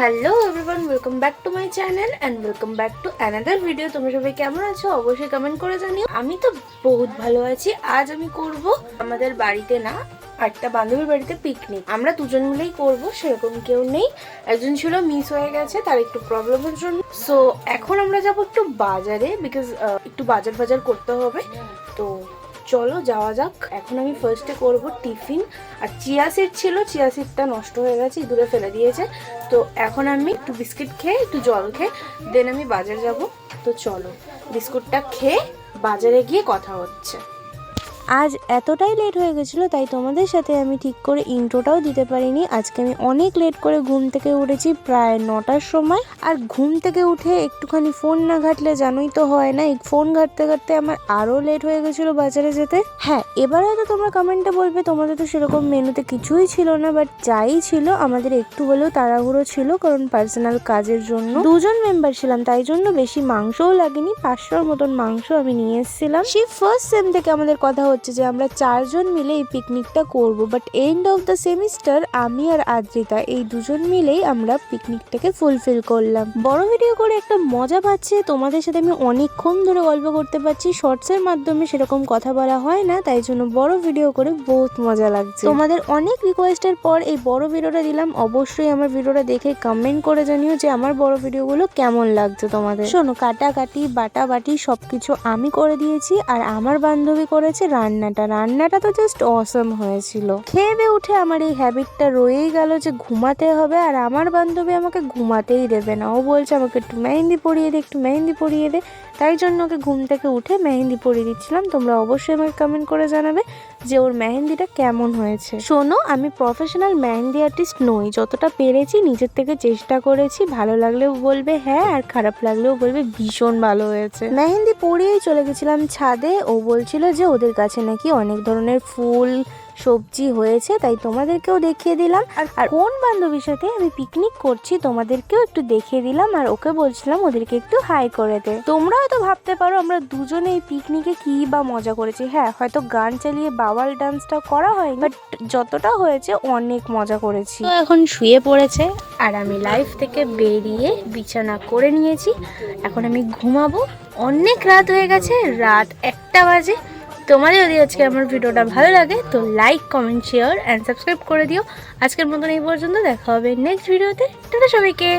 Hello everyone welcome back to my channel and welcome back to another video তোমরা সবাই কেমন আছো? অবশ্যই কমেন্ট করে জানিও। আমি তো বহুত ভালো আছি। আজ আমি করব আমাদের বাড়িতে না একটা বান্ধবীর বাড়িতে পিকনিক আমরা দুজন মিলেই করব, সেরকম কেউ নেই। একজন ছিল মিস হয়ে গেছে, তার একটু প্রবলেমের জন্য। সো এখন আমরা যাব একটু বাজারে বিকজ একটু বাজার বাজার করতে হবে। তো চলো যাওয়া যাক। এখন আমি ফার্স্টে করব টিফিন। আর চিয়া সিড ছিল, চিয়া সিডটা নষ্ট হয়ে গেছে দূরে ফেলে দিয়েছে। তো এখন আমি একটু বিস্কিট খেয়ে, একটু জল খেয়ে দেন আমি বাজার যাব। তো চলো, বিস্কুটটা খেয়ে বাজারে গিয়ে কথা হচ্ছে। আজ এতটাই লেট হয়ে গেছিল, তাই তোমাদের সাথে আমি ঠিক করে ইন্ট্রোটাও দিতে পারিনি। আজকে আমি অনেক লেট করে ঘুম থেকে উঠেছি, প্রায় নটার সময়। আর ঘুম থেকে উঠে একটুখানি ফোন না ঘাটলে জানোই তো হয় না ফোন ঘাটতে ঘাটতে আমার আরও লেট হয়ে গেছিল বাজারে যেতে। হ্যাঁ এবার হয়তো তোমরা কমেন্টে বলবে, তোমাদের তো সেরকম মেনুতে কিছুই ছিল না বাট যাই ছিল, আমাদের একটু হলেও তাড়াহুড়ো ছিল, কারণ পার্সোনাল কাজের জন্য। দুজন মেম্বার ছিলাম, তাই জন্য বেশি মাংসও লাগেনি, পাঁচশোর মতন মাংস আমি নিয়ে এসেছিলাম। সেই ফার্স্ট সেম থেকে আমাদের কথা হচ্ছে যে আমরা চারজন মিলে এই পিকনিকটা করব but end of the semester আমি আর আদ্রিতা এই দুজন মিলেই আমরা পিকনিকটাকে ফুলফিল করলাম। বড় ভিডিও করে একটা মজা পাচ্ছে, তোমাদের সাথে আমি অনেকক্ষণ ধরে গল্প করতে পারছি শর্টসের মাধ্যমে সেরকম কথা বলা হয় না, তাই জন্য বড় ভিডিও করে বহুত মজা লাগছে। তোমাদের অনেক রিকোয়েস্টের পর এই বড় ভিডিওটা দিলাম, অবশ্যই আমার ভিডিওটা দেখে কমেন্ট করে জানিও যে আমার বড় ভিডিওগুলো কেমন লাগছে তোমাদের। শোনো, কাটাকাটি বাটা বাটি সবকিছু আমি করে দিয়েছি, আর আমার বান্ধবী করেছে রান্নাটা। রান্নাটা তো জাস্ট অসম হয়েছিল। খেয়ে দিয়ে উঠে আমার এই হ্যাবিটটা রয়েই গেল যে ঘুমাতে হবে আর আমার বান্ধবী আমাকে ঘুমাতেই দেবে না। ও বলছে, আমাকে একটু মেহেন্দি পরিয়ে দে, একটু মেহেন্দি পরিয়ে দে। তাই জন্য ওকে ঘুম থেকে উঠে মেহেন্দি পরিয়ে দিচ্ছিলাম। তোমরা অবশ্যই আমাকে কমেন্ট করে জানাবে যে ওর মেহেন্দিটা কেমন হয়েছে। শোনো, আমি প্রফেশনাল মেহেন্দি আর্টিস্ট নই। যতটা পেরেছি নিজের থেকে চেষ্টা করেছি। ভালো লাগলেও বলবে হ্যাঁ আর খারাপ লাগলেও বলবে ভীষণ ভালো হয়েছে। মেহেন্দি পরিয়েই চলে গেছিলাম ছাদে। ও বলছিল যে ওদের কাছে নাকি? অনেক ধরনের ফুল সবজি হয়েছে তাই তোমাদেরকেও দেখিয়ে দিলাম। আর আর কোন বান্ধবীর সাথে আমি পিকনিক করছি তোমাদেরকেও একটু দেখিয়ে দিলাম আর ওকে বলছিলাম ওদেরকে একটু হাই করে দে। তোমরা হয়তো ভাবতে পারো আমরা দুজনে এই পিকনিকে কি বা মজা করেছি। হ্যাঁ হয়তো গান চালিয়ে বাওয়াল ডান্সটা করা হয় বাট যতটা হয়েছে অনেক মজা করেছি। তো এখন শুয়ে পড়েছে আর আমি লাইফ থেকে বেরিয়ে বিছানা করে নিয়েছি। এখন আমি ঘুমাবো। অনেক রাত হয়ে গেছে রাত একটা বাজে। তোমাদের যদি আজকে আমার ভিডিওটা ভালো লাগে, তো like comment share and subscribe করে দিও। আজকের মতন এই পর্যন্ত, দেখা হবে নেক্সট ভিডিওতে টাটা সবাইকে।